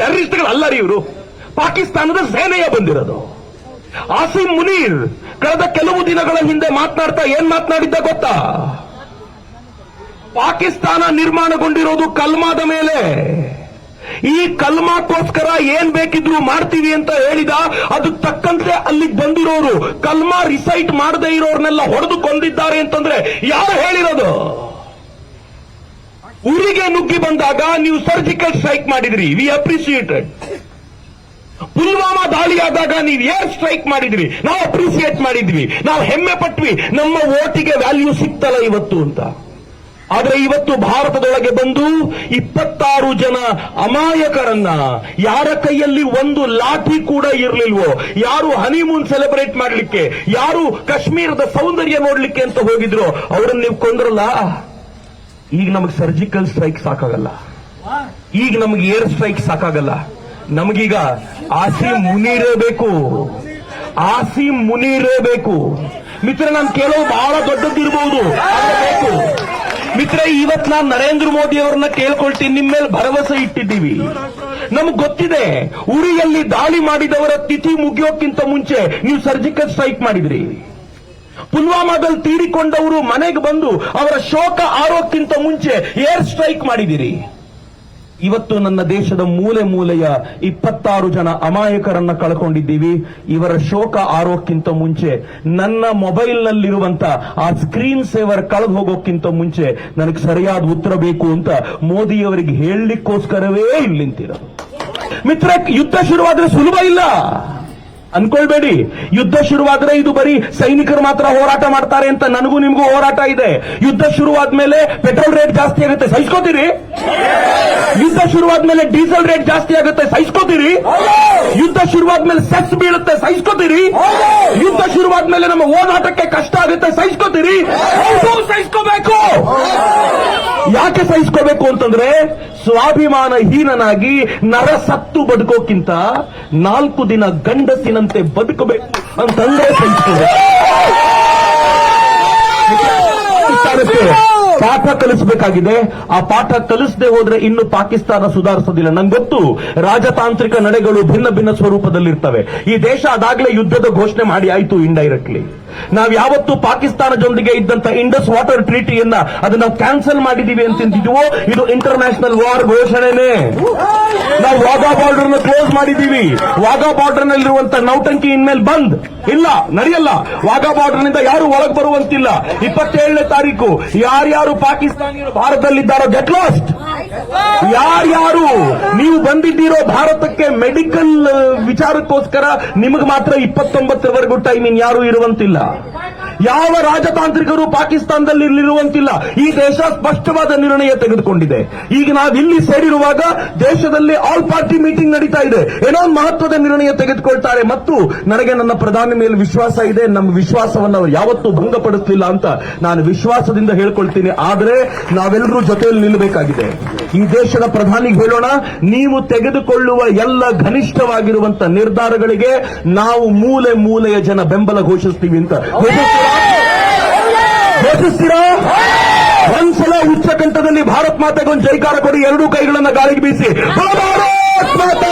ಟೆರರಿಸ್ಟ್ಗಳು ಅಲ್ಲ ರೀ ಇವರು. ಪಾಕಿಸ್ತಾನದ ಸೇನೆಯ ಬಂದಿರೋದು. ಆಸಿಮ್ ಮುನೀರ್ ಕಳೆದ ಕೆಲವು ದಿನಗಳ ಹಿಂದೆ ಮಾತನಾಡ್ತಾ ಏನ್ ಮಾತನಾಡಿದ್ದ ಗೊತ್ತಾ? ಪಾಕಿಸ್ತಾನ ನಿರ್ಮಾಣಗೊಂಡಿರೋದು ಕಲ್ಮಾದ ಮೇಲೆ. ಈ ಕಲ್ಮಾಕ್ಕೋಸ್ಕರ ಏನ್ ಬೇಕಿದ್ರು ಮಾಡ್ತೀವಿ ಅಂತ ಹೇಳಿದ, ಅದು ತಕ್ಕಂತೆ ಅಲ್ಲಿಗೆ ಬಂದಿರೋರು. ಕಲ್ಮಾ ರಿಸೈಟ್ ಮಾಡದೇ ಇರೋರ್ನೆಲ್ಲ ಹೊಡೆದು ಕೊಂದಿದ್ದಾರೆ ಅಂತಂದ್ರೆ ಯಾರು ಹೇಳಿರೋದು? ಊರಿಗೆ ನುಗ್ಗಿ ಬಂದಾಗ ನೀವು ಸರ್ಜಿಕಲ್ ಸ್ಟ್ರೈಕ್ ಮಾಡಿದ್ರಿ. ವಿ ಅಪ್ರಿಸಿಯೇಟೆಡ್ ಪುಲ್ವಾಮಾ ದಾಳಿಯಾದಾಗ ನೀವು ಏರ್ ಸ್ಟ್ರೈಕ್ ಮಾಡಿದ್ರಿ? ನಾವು ಅಪ್ರಿಸಿಯೇಟ್ ಮಾಡಿದ್ವಿ. ನಾವು ಹೆಮ್ಮೆ ಪಟ್ವಿ. ನಮ್ಮ ಓಟಿಗೆ ವ್ಯಾಲ್ಯೂ ಸಿಕ್ತಲ್ಲ ಇವತ್ತು ಅಂತ. ಆದ್ರೆ ಇವತ್ತು ಭಾರತದೊಳಗೆ ಬಂದು ಇಪ್ಪತ್ತಾರು ಜನ ಅಮಾಯಕರನ್ನ ಯಾರ ಕೈಯಲ್ಲಿ ಒಂದು ಲಾಠಿ ಕೂಡ ಇರಲಿಲ್ವೋ? ಯಾರು ಹನಿಮೂನ್ ಸೆಲೆಬ್ರೇಟ್ ಮಾಡಲಿಕ್ಕೆ? ಯಾರು ಕಾಶ್ಮೀರದ ಸೌಂದರ್ಯ ನೋಡ್ಲಿಕ್ಕೆ ಅಂತ ಹೋಗಿದ್ರು? ಅವರನ್ನು ನೀವು ಕೊಂದ್ರಲ್ಲ? ಈಗ ನಮಗೆ ಸರ್ಜಿಕಲ್ ಸ್ಟ್ರೈಕ್ ಸಾಕಾಗಲ್ಲ. ಈಗ ನಮಗೆ ಏರ್ ಸ್ಟ್ರೈಕ್ ಸಾಕಾಗಲ್ಲ. ನಮಗೀಗ ಆಸಿ ಮುನಿರಬೇಕು ಆಸಿ ಮುನಿರಬೇಕು ಮಿತ್ರ ನಾನು ಕೇಳೋ ಬಹಳ ದೊಡ್ಡದಿರಬಹುದು ಬೇಕು. ಮಿತ್ರ ಇವತ್ ನಾನು ನರೇಂದ್ರ ಮೋದಿ ಅವ್ರನ್ನ ಕೇಳ್ಕೊಳ್ತೀನಿ ನಿಮ್ಮ ಮೇಲೆ ಭರವಸೆ ಇಟ್ಟಿದ್ದೀವಿ. ನಮ್ಗೆ ಗೊತ್ತಿದೆ, ಉರಿಯಲ್ಲಿ ದಾಳಿ ಮಾಡಿದವರ ತಿಥಿ ಮುಗಿಯೋಕ್ಕಿಂತ ಮುಂಚೆ ನೀವು ಸರ್ಜಿಕಲ್ ಸ್ಟ್ರೈಕ್ ಮಾಡಿದ್ರಿ. ಪುಲ್ವಾಮಾದಲ್ಲಿ ತೀರಿಕೊಂಡವರು ಮನೆಗೆ ಬಂದು ಅವರ ಶೋಕ ಆರೋಕ್ಕಿಂತ ಮುಂಚೆ ಏರ್ ಸ್ಟ್ರೈಕ್ ಮಾಡಿದಿರಿ. ಇವತ್ತು ನನ್ನ ದೇಶದ ಮೂಲೆ ಮೂಲೆಯ ಇಪ್ಪತ್ತಾರು ಜನ ಅಮಾಯಕರನ್ನ ಕಳ್ಕೊಂಡಿದ್ದೀವಿ. ಇವರ ಶೋಕ ಆರೋಕ್ಕಿಂತ ಮುಂಚೆ ನನ್ನ ಮೊಬೈಲ್ನಲ್ಲಿರುವಂತ ಆ ಸ್ಕ್ರೀನ್ ಸೇವರ್ ಕಳೆದು ಹೋಗೋಕ್ಕಿಂತ ಮುಂಚೆ ನನಗೆ ಸರಿಯಾದ ಉತ್ತರ ಬೇಕು ಅಂತ ಮೋದಿಯವರಿಗೆ ಹೇಳಲಿಕ್ಕೋಸ್ಕರವೇ ಇಲ್ಲಿ ನಿಂತಿರೋದು ಮಿತ್ರ ಯುದ್ಧ ಶುರುವಾದ್ರೆ ಸುಲಭ ಇಲ್ಲ. ಅನ್ಕೊಳ್ಬೇಡಿ. ಯುದ್ಧ ಶುರುವಾದ್ರೆ ಇದು ಬರೀ ಸೈನಿಕರು ಮಾತ್ರ ಹೋರಾಟ ಮಾಡ್ತಾರೆ ಅಂತ ನನಗೂ ನಿಮಗೂ ಹೋರಾಟ ಇದೆ. ಯುದ್ಧ ಶುರುವಾದ್ಮೇಲೆ ಪೆಟ್ರೋಲ್ ರೇಟ್ ಜಾಸ್ತಿ ಆಗುತ್ತೆ. ಸಹಿಸ್ಕೋತೀರಿ? ಯುದ್ಧ ಶುರುವಾದ್ಮೇಲೆ ಡೀಸೆಲ್ ರೇಟ್ ಜಾಸ್ತಿ ಆಗುತ್ತೆ. ಸಹಿಸ್ಕೋತೀರಿ? ಯುದ್ಧ ಶುರುವಾದ್ಮೇಲೆ ಸೆಕ್ಸ್ ಬೀಳುತ್ತೆ. ಸಹಿಸ್ಕೋತೀರಿ? ಯುದ್ಧ ಶುರುವಾದ್ಮೇಲೆ ನಮ್ಮ ಓಡಾಟಕ್ಕೆ ಕಷ್ಟ ಆಗುತ್ತೆ. ಸಹಿಸ್ಕೋತೀರಿ? ಸಹಿಸ್ಕೋಬೇಕು. ಯಾಕೆ ಸಹಿಸ್ಕೋಬೇಕು ಅಂತಂದ್ರೆ ಸ್ವಾಭಿಮಾನ ಹೀನನಾಗಿ ನರ ಸತ್ತು ಬದುಕೋಕ್ಕಿಂತ ನಾಲ್ಕು ದಿನ ಗಂಡಸಿನಂತೆ ಬದುಕಬೇಕು ಅಂತಂದ್ರೆ ಸಹಿಸ್ಕೋಬೇಕು. ಪಾಠ ಕಲಿಸಬೇಕಾಗಿದೆ. ಆ ಪಾಠ ಕಲಿಸದೆ ಹೋದ್ರೆ ಇನ್ನು ಪಾಕಿಸ್ತಾನ ಸುಧಾರಿಸೋದಿಲ್ಲ. ನಂಗೆ ಗೊತ್ತು, ರಾಜತಾಂತ್ರಿಕ ನಡೆಗಳು ಭಿನ್ನ ಭಿನ್ನ ಸ್ವರೂಪದಲ್ಲಿರ್ತವೆ. ಈ ದೇಶ ಅದಾಗಲೇ ಯುದ್ಧದ ಘೋಷಣೆ ಮಾಡಿ ಆಯ್ತು ಇಂಡೈರೆಕ್ಟ್ಲಿ ನಾವ್ ಯಾವತ್ತು ಪಾಕಿಸ್ತಾನದೊಂದಿಗೆ ಇದ್ದಂತ ಇಂಡಸ್ ವಾಟರ್ ಟ್ರೀಟಿಯನ್ನ ಅದನ್ನ ಕ್ಯಾನ್ಸಲ್ ಮಾಡಿದೀವಿ ಅಂತಿದ್ವೋ ಇದು ಇಂಟರ್ನ್ಯಾಷನಲ್ ವಾರ್ ಘೋಷಣೆನೆ. ನಾವು ವಾಘಾ ಬಾರ್ಡರ್ನ ಕ್ಲೋಸ್ ಮಾಡಿದ್ದೀವಿ. ವಾಘಾ ಬಾರ್ಡರ್ ನಲ್ಲಿರುವಂತಹ ನೌಟಂಕಿ ಇನ್ಮೇಲೆ ಬಂದ್. ಇಲ್ಲ, ನಡೆಯಲ್ಲ. ವಾಘಾ ಬಾರ್ಡರ್ನಿಂದ ಯಾರು ಒಳಗೆ ಬರುವಂತಿಲ್ಲ. ಇಪ್ಪತ್ತೇಳನೇ ತಾರೀಕು. ಯಾರ್ಯಾರು ಪಾಕಿಸ್ತಾನಿಯರು ಭಾರತದಲ್ಲಿದ್ದಾರೋ ಗೆಟ್ ಲಾಸ್ಟ್ ಯಾರ್ಯಾರು ನೀವು ಬಂದಿದ್ದೀರೋ ಭಾರತಕ್ಕೆ ಮೆಡಿಕಲ್ ವಿಚಾರಕ್ಕೋಸ್ಕರ, ನಿಮಗೆ ಮಾತ್ರ ಇಪ್ಪತ್ತೊಂಬತ್ತರವರೆಗೂ ಟೈಮ್ ಇನ್ ಯಾರು ಇರುವಂತಿಲ್ಲ. ಯಾವ ರಾಜತಾಂತ್ರಿಕರು ಪಾಕಿಸ್ತಾನದಲ್ಲಿ ಇರುವಂತಿಲ್ಲ ಈ ದೇಶ ಸ್ಪಷ್ಟವಾದ ನಿರ್ಣಯ ತೆಗೆದುಕೊಂಡಿದೆ. ಈಗ ನಾವು ಇಲ್ಲಿ ಸೇರಿರುವಾಗ ದೇಶದಲ್ಲಿ ಆಲ್ ಪಾರ್ಟಿ ಮೀಟಿಂಗ್ ನಡೀತಾ ಇದೆ. ಏನೋ ಒಂದು ಮಹತ್ವದ ನಿರ್ಣಯ ತೆಗೆದುಕೊಳ್ತಾರೆ. ಮತ್ತು ನನಗೆ ನನ್ನ ಪ್ರಧಾನಿ ಮೇಲೆ ವಿಶ್ವಾಸ ಇದೆ. ನಮ್ಮ ವಿಶ್ವಾಸವನ್ನು ಅವರು ಯಾವತ್ತೂ ಭಂಗಪಡಿಸಲಿಲ್ಲ ಅಂತ ನಾನು ವಿಶ್ವಾಸದಿಂದ ಹೇಳ್ಕೊಳ್ತೀನಿ. ಆದರೆ ನಾವೆಲ್ಲರೂ ಜೊತೆಯಲ್ಲಿ ನಿಲ್ಲಬೇಕಾಗಿದೆ. ಈ ದೇಶದ ಪ್ರಧಾನಿಗೆ ಹೇಳೋಣ, ನೀವು ತೆಗೆದುಕೊಳ್ಳುವ ಎಲ್ಲ ಘನಿಷ್ಠವಾಗಿರುವಂತಹ ನಿರ್ಧಾರಗಳಿಗೆ ನಾವು ಮೂಲೆ ಮೂಲೆಯ ಜನ ಬೆಂಬಲ ಘೋಷಿಸ್ತೀವಿ ಅಂತ. ಘೋಷಿಸ್ತೀರಾ? ಒಂದ್ಸಲ ಉಚ್ಚ ಕಂಠದಲ್ಲಿ ಭಾರತ್ ಮಾತೆಗೆ ಒಂದು ಜೈಕಾರ ಕೊಡಿ, ಎರಡೂ ಕೈಗಳನ್ನ ಗಾಳಿಗೆ ಬೀಸಿ. ಭಾರತ್ ಮಾತಾ